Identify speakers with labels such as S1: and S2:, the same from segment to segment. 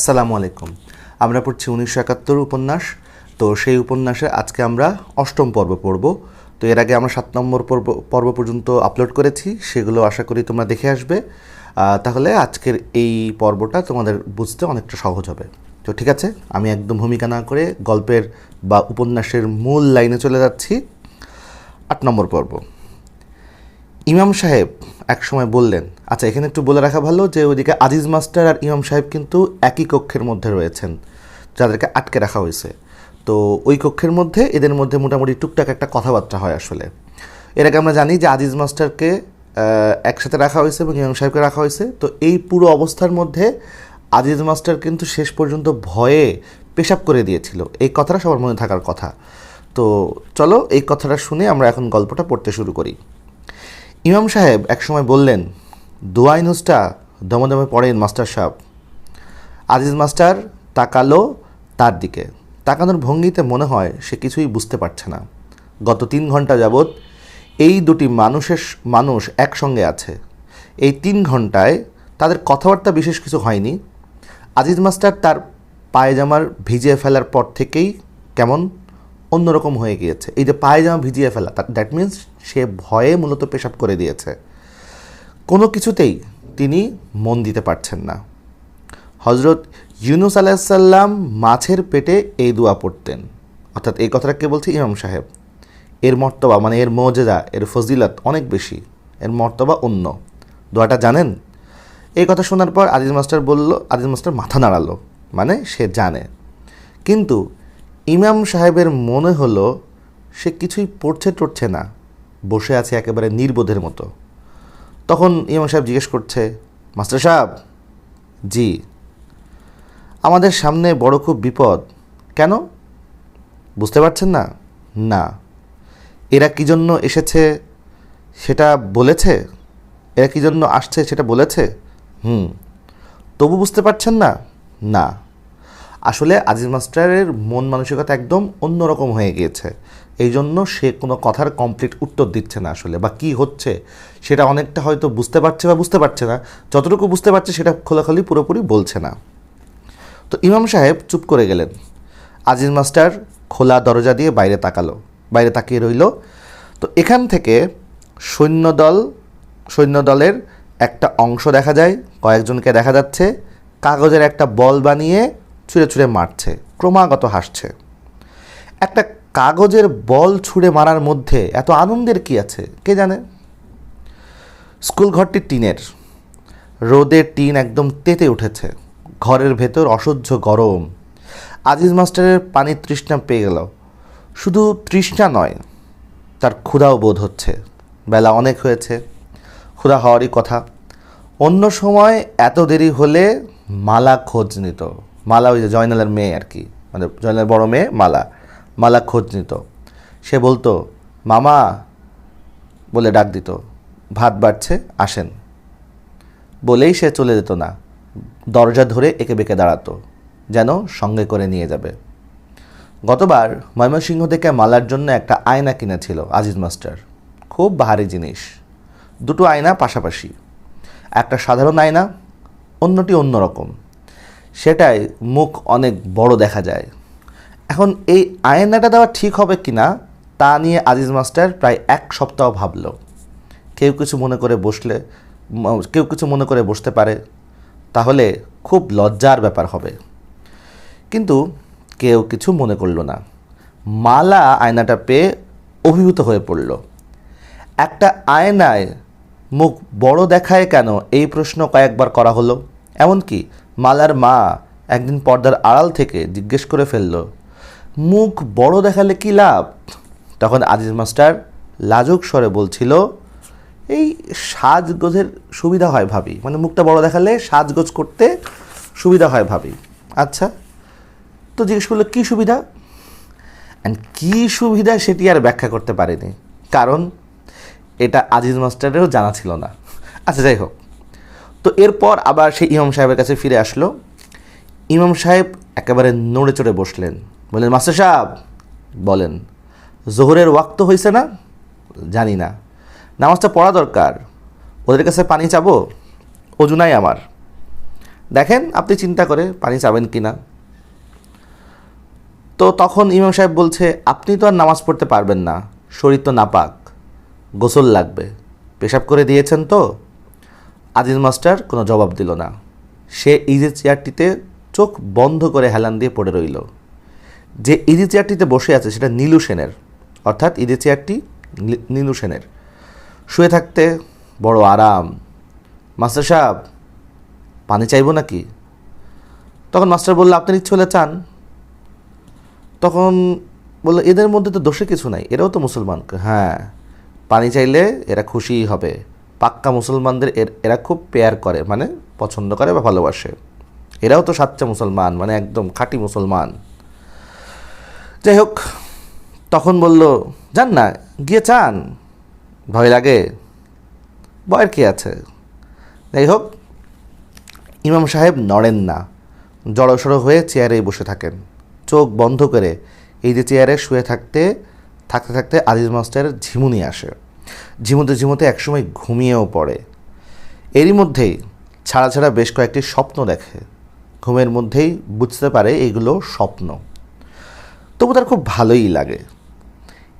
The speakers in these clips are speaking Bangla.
S1: আসসালামু আলাইকুম। আমরা পড়ছি উনিশশো একাত্তর উপন্যাস। তো সেই উপন্যাসে আজকে আমরা অষ্টম পর্ব পড়ব। তো এর আগে আমরা সাত নম্বর পর্ব পর্ব পর্যন্ত আপলোড করেছি। সেগুলো আশা করি তোমরা দেখে আসবে। তাহলে আজকের এই পর্বটা তোমাদের বুঝতে অনেকটা সহজ হবে। তো ঠিক আছে, আমি একদম ভূমিকা না করে গল্পের বা উপন্যাসের মূল লাইনে চলে যাচ্ছি। আট নম্বর পর্ব। ইমাম সাহেব এক সময় বললেন আচ্ছা এখানে একটু বলে রাখা ভালো যে ওইদিকে আজিজ মাস্টার আর ইমাম সাহেব কিন্তু একই কক্ষের মধ্যে রয়েছেন, যাদেরকে আটকে রাখা হয়েছে। তো ওই কক্ষের মধ্যে এদের মধ্যে মোটামুটি টুকটাক একটা কথাবার্তা হয় আসলে। এর আগে আমরা জানি যে আজিজ মাস্টারকে একসাথে রাখা হয়েছে এবং ইমাম সাহেবকে রাখা হয়েছে। তো এই পুরো অবস্থার মধ্যে আজিজ মাস্টার কিন্তু শেষ পর্যন্ত ভয়ে পেশাব করে দিয়েছিল। এই কথাটা সবার মনে থাকার কথা। তো চলো এই কথাটা শুনে আমরা এখন গল্পটা পড়তে শুরু করি। ইমাম সাহেব একসময় বললেন দোয়াই নুসটা দমে দমে পড়েন মাস্টার সাহেব। আজিজ মাস্টার তাকালো তার দিকে। তাকানোর ভঙ্গিতে মনে হয় সে কিছুই বুঝতে পারছে না। গত তিন ঘণ্টা যাবৎ এই দুটি মানুষের মানুষ একসঙ্গে আছে। এই তিন ঘন্টায় তাদের কথাবার্তা বিশেষ কিছু হয়নি। আজিজ মাস্টার তার পায়জামার ভিজিয়ে ফেলার পর থেকেই কেমন অন্যরকম হয়ে গিয়েছে। এই যে পায়জামা ভিজিয়ে ফেলা দ্যাট মিন্স সে ভয়ে মূলত পেশাব করে দিয়েছে। কোনো কিছুতেই তিনি মন দিতে পারছেন না। হজরত ইউনুস আলাহিসাল্লাম মাছের পেটে এই দোয়া পড়তেন। অর্থাৎ এই কথাটা কে বলছে? ইমাম সাহেব। এর মর্তবা মানে এর মজেদা এর ফজিলত অনেক বেশি। এর মর্তবা অন্য। দোয়াটা জানেন? এই কথা শোনার পর আজিজ মাস্টার বলল, আজিজ মাস্টার মাথা নাড়ালো। মানে সে জানে। কিন্তু ইমাম সাহেবের মনে হলো সে কিছুই পড়ছে টড়ছে না, বসে আছে একেবারে নির্বোধের মতো। তখন ইমাম সাহেব জিজ্ঞেস করছে, মাস্টার সাহেব? জি। আমাদের সামনে বড় খুব বিপদ। কেন? বুঝতে পারছেন না? না। এরা কি জন্য এসেছে? সেটা বলেছে? এরা কি জন্য আসছে সেটা বলেছে? হুম। তবু বুঝতে পারছেন না? না। আসলে আজিজ মাস্টারের মন মানসিকতা একদম অন্যরকম হয়ে গিয়েছে। এই জন্য সে কোনো কথার কমপ্লিট উত্তর দিচ্ছে না আসলে, বা কি হচ্ছে সেটা অনেকটা হয়তো বুঝতে পারছে বা বুঝতে পারছে না। যতটুকু বুঝতে পারছে সেটা খোলাখুলি পুরোপুরি বলছে না। তো ইমাম সাহেব চুপ করে গেলেন। আজিজ মাস্টার খোলা দরজা দিয়ে বাইরে তাকালো, বাইরে তাকিয়ে রইল। তো এখান থেকে সৈন্যদল, সৈন্যদলের একটা অংশ দেখা যায়, কয়েকজনকে দেখা যাচ্ছে। কাগজের একটা বল বানিয়ে ছুঁড়ে ছুঁড়ে মারছে, ক্রমাগত হাসছে। একটা কাগজের বল ছুঁড়ে মারার মধ্যে এত আনন্দের কি আছে, কে জানে? স্কুল ঘরটি টিনের। রোদের টিন একদম তেতে উঠেছে। ঘরের ভেতর অসহ্য গরম। আজিজ মাস্টারের পানির তৃষ্ণা পেয়ে গেল। শুধু তৃষ্ণা নয়, তার ক্ষুধাও বোধ হচ্ছে। বেলা অনেক হয়েছে, ক্ষুধা হওয়ারই কথা। অন্য সময় এত দেরি হলে মালা খোঁজ নিত। মালা ওই যে জয়নালের মেয়ে আর কি মানে জয়নালের বড় মেয়ে মালা মালা খোঁজ নিত। সে বলতো, মামা, বলে ডাক দিত, ভাত বাড়ছে, আসেন। বলেই সে চলে যেত না, দরজা ধরে একে বেঁকে দাঁড়াতো, যেন সঙ্গে করে নিয়ে যাবে। গতবার ময়মনসিংহ থেকে মালার জন্য একটা আয়না কিনেছিল আজিজ মাস্টার, খুব ভারী জিনিস, দুটো আয়না পাশাপাশি, একটা সাধারণ আয়না, অন্যটি অন্যরকম। সেটাই মুখ অনেক বড় দেখা যায়। এখন এই আয়নাটা দেওয়া ঠিক হবে কিনা, তা নিয়ে আজিজ মাস্টার প্রায় এক সপ্তাহ ভাবল। কেউ কিছু মনে করে বসলে কেউ কিছু মনে করে বসতে পারে, তাহলে খুব লজ্জার ব্যাপার হবে। কিন্তু কেউ কিছু মনে করল না। মালা আয়নাটা পেয়ে অভিভূত হয়ে পড়ল। একটা আয়নায় মুখ বড় দেখায় কেন এই প্রশ্ন কয়েকবার করা হলো? এমনকি মালার মা একদিন পর্দার আড়াল থেকে জিজ্ঞেস করে ফেলল, মুখ বড় দেখালে কি লাভ? তখন আজিজ মাস্টার লাজুক স্বরে বলছিল, এই সাজগোজের সুবিধা হয় ভাবি। মানে মুখটা বড় দেখালে সাজগোজ করতে সুবিধা হয় ভাবি। আচ্ছা তো জিজ্ঞেস করল, কী সুবিধা? অ্যান্ড কী সুবিধা সেটি আর ব্যাখ্যা করতে পারেনি। কারণ এটা আজিজ মাস্টারেরও জানা ছিল না। আচ্ছা যাই হোক। তো এরপর আবার সেই ইমাম সাহেবের কাছে ফিরে আসলো। ইমাম সাহেব একেবারে নড়ে চড়ে বসলেন। বললেন, মাস্টার সাহেব, বলেন, জোহরের ওয়াক্ত হয়েছে না? জানি না। নামাজটা পড়া দরকার। ওদের কাছে পানি চাবো? অজু নাই আমার। দেখেন আপনি চিন্তা করে পানি চাবেন কি না? তো তখন ইমাম সাহেব বলছে, আপনি তো আর নামাজ পড়তে পারবেন না। শরীর তো নাপাক। গোসল লাগবে। পেশাব করে দিয়েছেন তো? আজিজ মাস্টার কোনো জবাব দিল না। সে ইজি চেয়ারটিতে চোখ বন্ধ করে হেলান দিয়ে পড়ে রইল। যে ইজি চেয়ারটিতে বসে আছে সেটা নীলু সেনের। অর্থাৎ ইজি চেয়ারটি নীলু সেনের। শুয়ে থাকতে বড় আরাম। মাস্টার সাহেব, পানি চাইব নাকি? তখন মাস্টার বলল, আপনার ইচ্ছে হলে চান। তখন বলল, এদের মধ্যে তো দোষে কিছু নাই, এরাও তো মুসলমান। হ্যাঁ পানি চাইলে এরা খুশিই হবে। পাক্কা মুসলমানদের এর- খুব পেয়ার করে মানে পছন্দ করে বা ভালোবাসে। এরাও তো সাচ্চা মুসলমান মানে একদম খাঁটি মুসলমান। যাই হোক, তখন বলল, যান না, গিয়ে চান। ভয় লাগে। ভয়ের কি আছে? যাই হোক, ইমাম সাহেব নড়েন না। জড়সড়ো হয়ে চেয়ারেই বসে থাকেন। চোখ বন্ধ করে এই যে চেয়ারে শুয়ে থাকতে থাকতে থাকতে আজিজ মাস্টারের ঝিমুনি আসে। ঝিমুতে ঝিমুতে একসময় ঘুমিয়েও পড়ে। এরই মধ্যেই ছাড়া ছাড়া বেশ কয়েকটি স্বপ্ন দেখে। ঘুমের মধ্যেই বুঝতে পারে এগুলো স্বপ্ন। তবু তার খুব ভালোই লাগে।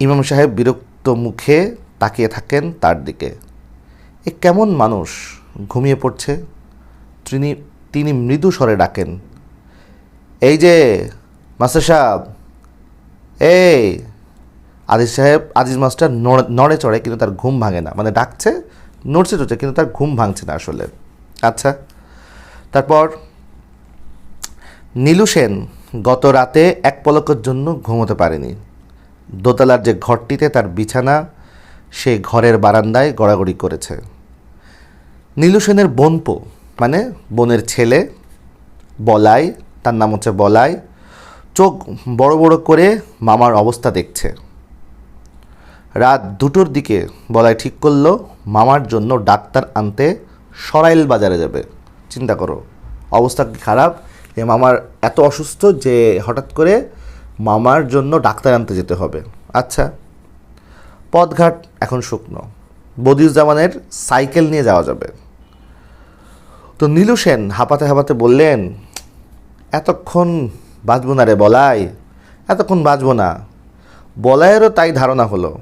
S1: ইমাম সাহেব বিরক্ত মুখে তাকিয়ে থাকেন তার দিকে। এ কেমন মানুষ ঘুমিয়ে পড়ছে? তিনি তিনি মৃদু স্বরে ডাকেন, এই যে, মাস্টার সাহেব, এই আজিজ সাহেব আজিজ মাস্টার নড়ে- চড়ে, কিন্তু তার ঘুম ভাঙে না। মানে ডাকছে, নড়ছে, চড়ছে, কিন্তু তার ঘুম ভাঙছে না আসলে। আচ্ছা তারপর নীলু সেন গত রাতে এক পলকের জন্য ঘুমোতে পারেনি। দোতলার যে ঘরটিতে তার বিছানা, সে ঘরের বারান্দায় গড়াগড়ি করেছে। নীলু সেনের বোনপো মানে বোনের ছেলে, বলাই, তার নাম হচ্ছে বলাই, চোখ বড় বড় করে মামার অবস্থা দেখছে। রাত দুটোর দিকে বলাই ঠিক করল, মামার জন্য ডাক্তার আনতে সরাইল বাজারে যাবে। চিন্তা করো, অবস্থা খারাপ? যে মামার এত অসুস্থ যে হঠাৎ করে মামার জন্য ডাক্তার আনতে যেতে হবে। আচ্ছা পথঘাট এখন শুকনো। বদিউজ্জামানের সাইকেল নিয়ে যাওয়া যাবে। তো নীলু সেন হাঁপাতে হাঁপাতে বললেন, এতক্ষণ বাঁচব না রে বলাই, এতক্ষণ বাঁচব না। বলায়েরও তাই ধারণা হলো।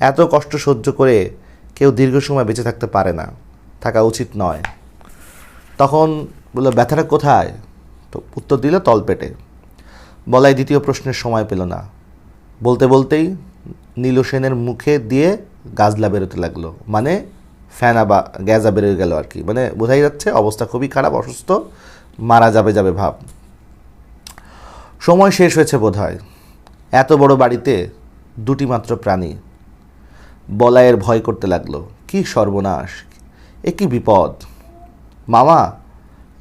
S1: এত কষ্ট সহ্য করে কেউ দীর্ঘ সময় বেঁচে থাকতে পারে না। থাকা উচিত নয়। তখন বলল, ব্যথাটা কোথায়? তো উত্তর দিল, তলপেটে। বলাই দ্বিতীয় প্রশ্নের সময় পেল না। বলতে বলতেই নীলু সেনের মুখে দিয়ে গাজলা বেরোতে লাগল। মানে ফ্যানা বা গ্যাজা বেরোয় গেল আর কি। মানে বোঝাই যাচ্ছে অবস্থা খুবই খারাপ, অসুস্থ, মারা যাবে যাবে ভাব। সময় শেষ হয়েছে বোধহয়। এত বড় বাড়িতে দুটি মাত্র প্রাণী। বলায়ের ভয় করতে লাগল। কি সর্বনাশ, এ কি বিপদ। মামা,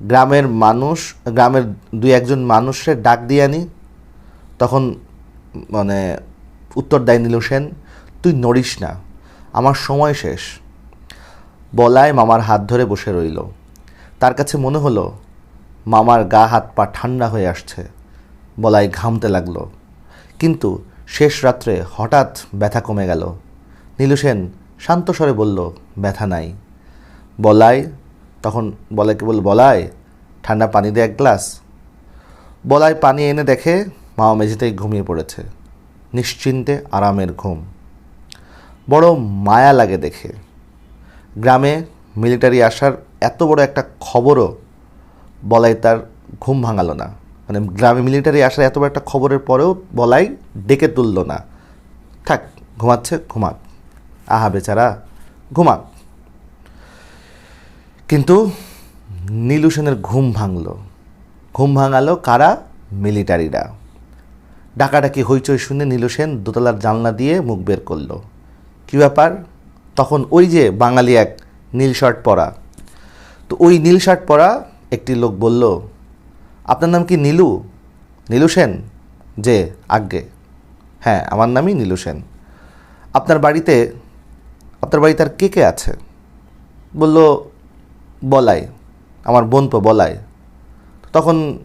S1: গ্রামের মানুষ, গ্রামের দুই একজন মানুষের ডাক দিয়ে আনি। তখন মানে উত্তর দেয় নিল সেন, তুই নড়িস না, আমার সময় শেষ। বলায় মামার হাত ধরে বসে রইল। তার কাছে মনে হলো, মামার গা হাত পা ঠান্ডা হয়ে আসছে। বলায় ঘামতে লাগল। কিন্তু শেষ রাত্রে হঠাৎ ব্যথা কমে গেল। নীলু সেন শান্ত স্বরে বলল, ব্যথা নাই। বলাই? তখন বলাইকে বলল বলাই? ঠান্ডা পানি দে এক গ্লাস। বলাই পানি এনে দেখে মামা মেঝেতেই ঘুমিয়ে পড়েছে। নিশ্চিন্তে আরামের ঘুম। বড় মায়া লাগে দেখে। গ্রামে মিলিটারি আসার এত বড় একটা খবরও বলাই তার ঘুম ভাঙালো না। মানে গ্রামে মিলিটারি আসার এত বড় একটা খবরের পরেও বলাই ডেকে তুললো না। থাক, ঘুমাচ্ছে, ঘুমাক। আহা বেচারা, ঘুমাক। কিন্তু নীলু সেনের ঘুম ভাঙল। ঘুম ভাঙালো কারা? মিলিটারিরা। ডাকাডাকি হইচই শুনে নীলু সেন দোতলার জানলা দিয়ে মুখ বের করল। কী ব্যাপার? তখন ওই যে বাঙালি এক নীল শার্ট পরা। তো ওই নীল শার্ট পরা একটি লোক বলল, আপনার নাম কি নীলু? নীলু সেন? যে, আজ্ঞে। হ্যাঁ আমার নামই নীলু সেন। আপনার বাড়িতে আপনার বাড়িতে আর কে কে আছে? বলল, বলাই, আমার বোন তো বলাই। তখন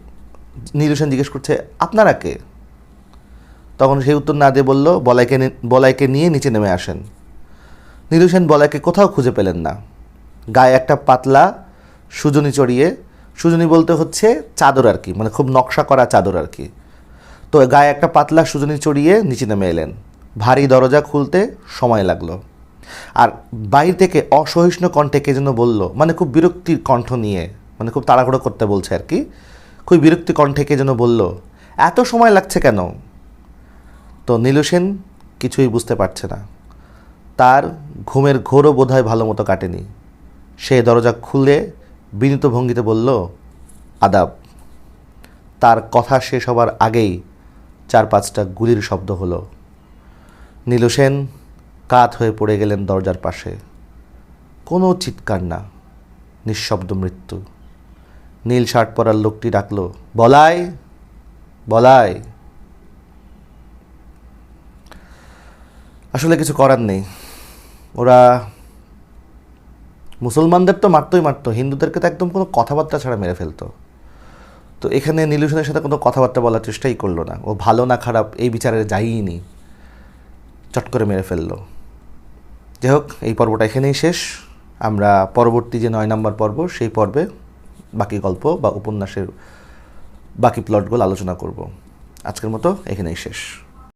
S1: নীলু সেন জিজ্ঞেস করছে, আপনারা কে? তখন সেই উত্তর না দিয়ে বলল, বলাইকে বলাইকে নিয়ে নিচে নেমে আসেন। নীলু সেন বলাইকে কোথাও খুঁজে পেলেন না। গায়ে একটা পাতলা সুজনি চড়িয়ে, সুজনী বলতে হচ্ছে চাদর আর কি মানে খুব নকশা করা চাদর আর কি। তো গায়ে একটা পাতলা সুজনি চড়িয়ে নিচে নেমে এলেন। ভারী দরজা খুলতে সময় লাগল। আর বাইরে থেকে অসহিষ্ণু কণ্ঠে কে যেন বলল মানে খুব বিরক্তির কণ্ঠ নিয়ে মানে খুব তাড়াহুড়ো করতে বলছে আর কি খুব বিরক্তি কণ্ঠে কে যেন বলল, এত সময় লাগছে কেন? তো নীলু সেন কিছুই বুঝতে পারছে না। তার ঘুমের ঘোরও বোধহয় ভালো মতো কাটেনি। সে দরজা খুলে বিনীত ভঙ্গিতে বলল, আদাব। তার কথা শেষ হবার আগেই চার পাঁচটা গুলির শব্দ হলো। নীলু সেন কাত হয়ে পড়ে গেলেন দরজার পাশে। কোনো চিৎকার না, নিঃশব্দ মৃত্যু। নীল শার্ট পরার লোকটি ডাকলো, বলাই বলাই। আসলে কিছু করার নেই। ওরা মুসলমানদের তো মারতই মারতো, হিন্দুদেরকে তো একদম কোনো কথাবার্তা ছাড়া মেরে ফেলতো। তো এখানে নীলুসেনের সাথে কোনো কথাবার্তা বলার চেষ্টাই করল না। ও ভালো না খারাপ এই বিচারে যাইনি চট করে মেরে ফেলল। যাই হোক এই পর্বটা এখানেই শেষ। আমরা পরবর্তী যে নয় নম্বর পর্ব, সেই পর্বে বাকি গল্প বা উপন্যাসের বাকি প্লটগুলো আলোচনা করব। আজকের মতো এখানেই শেষ।